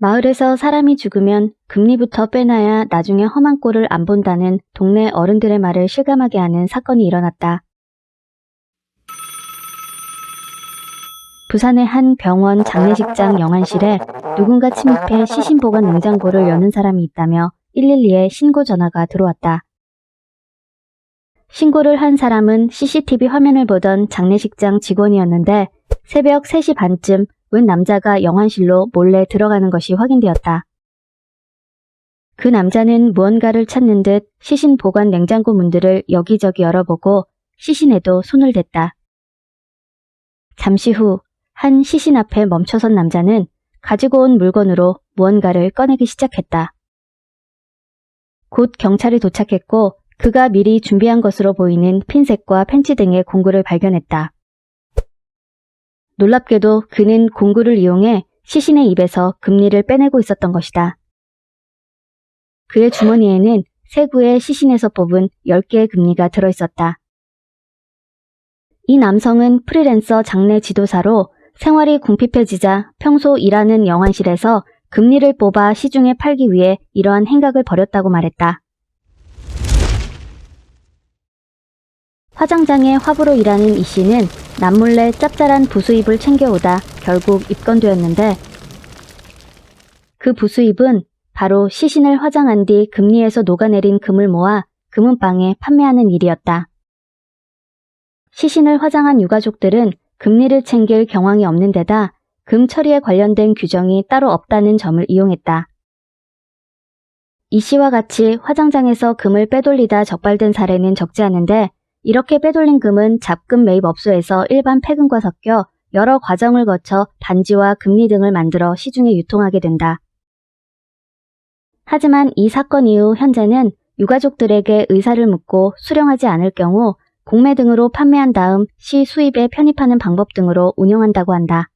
마을에서 사람이 죽으면 금리부터 빼놔야 나중에 험한 꼴을 안 본다는 동네 어른들의 말을 실감하게 하는 사건이 일어났다. 부산의 한 병원 장례식장 영안실에 누군가 침입해 시신 보관 냉장고를 여는 사람이 있다며 112에 신고 전화가 들어왔다. 신고를 한 사람은 CCTV 화면을 보던 장례식장 직원이었는데 새벽 3시 반쯤 웬 남자가 영안실로 몰래 들어가는 것이 확인되었다. 그 남자는 무언가를 찾는 듯 시신 보관 냉장고 문들을 여기저기 열어보고 시신에도 손을 댔다. 잠시 후 한 시신 앞에 멈춰선 남자는 가지고 온 물건으로 무언가를 꺼내기 시작했다. 곧 경찰이 도착했고 그가 미리 준비한 것으로 보이는 핀셋과 펜치 등의 공구를 발견했다. 놀랍게도 그는 공구를 이용해 시신의 입에서 금리를 빼내고 있었던 것이다. 그의 주머니에는 세구의 시신에서 뽑은 10개의 금리가 들어있었다. 이 남성은 프리랜서 장례 지도사로 생활이 궁핍해지자 평소 일하는 영안실에서 금리를 뽑아 시중에 팔기 위해 이러한 행각을 벌였다고 말했다. 화장장의 화부로 일하는 이 씨는 남몰래 짭짤한 부수입을 챙겨오다 결국 입건되었는데 그 부수입은 바로 시신을 화장한 뒤 금리에서 녹아내린 금을 모아 금은방에 판매하는 일이었다. 시신을 화장한 유가족들은 금리를 챙길 경황이 없는 데다 금 처리에 관련된 규정이 따로 없다는 점을 이용했다. 이 씨와 같이 화장장에서 금을 빼돌리다 적발된 사례는 적지 않은데 이렇게 빼돌린 금은 잡금 매입 업소에서 일반 폐금과 섞여 여러 과정을 거쳐 반지와 금리 등을 만들어 시중에 유통하게 된다. 하지만 이 사건 이후 현재는 유가족들에게 의사를 묻고 수령하지 않을 경우 공매 등으로 판매한 다음 시 수입에 편입하는 방법 등으로 운영한다고 한다.